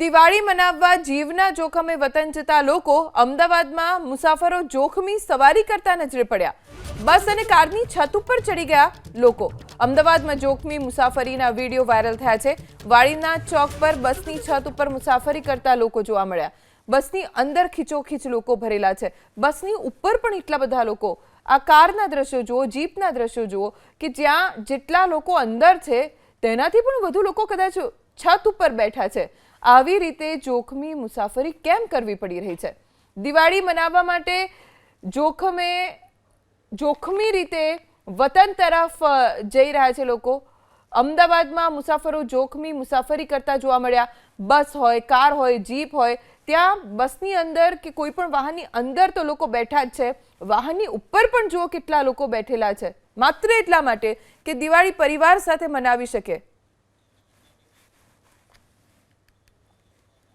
દિવાળી મનાવવા જીવના જોખમે વતન જતા લોકો અમદાવાદમાં મુસાફરો જોખમી સવારી કરતા નજરે પડ્યા. બસ અને કારની છત ઉપર ચડી ગયા લોકો. અમદાવાદમાં જોખમી મુસાફરીના વીડિયો વાયરલ થયા છે. વાડીના ચોક પર બસની છત ઉપર મુસાફરી કરતા લોકો જોવા મળ્યા. બસની અંદર ખીચોખીચ લોકો ભરેલા છે. બસની ઉપર પણ એટલા બધા લોકો. આ કારના દ્રશ્યો જુઓ, જીપના દ્રશ્યો જુઓ, કે જ્યાં જેટલા લોકો અંદર છે, તેનાથી પણ વધુ લોકો કદાચ છત ઉપર બેઠા છે. આવી રીતે જોખમી મુસાફરી કેમ કરવી પડી રહી છે? દિવાળી મનાવવા માટે જોખમે, જોખમી રીતે વતન તરફ જઈ રહ્યા છે લોકો. અમદાવાદમાં મુસાફરો જોખમી મુસાફરી કરતા જોવા મળ્યા. બસ હોય, કાર હોય, જીપ હોય. ત્યાં બસની અંદર કે કોઈ પણ વાહનની અંદર તો લોકો બેઠા જ છે. વાહનની ઉપર પણ જુઓ કેટલા લોકો બેઠેલા છે. માત્ર એટલા માટે કે દિવાળી પરિવાર સાથે મનાવી શકે.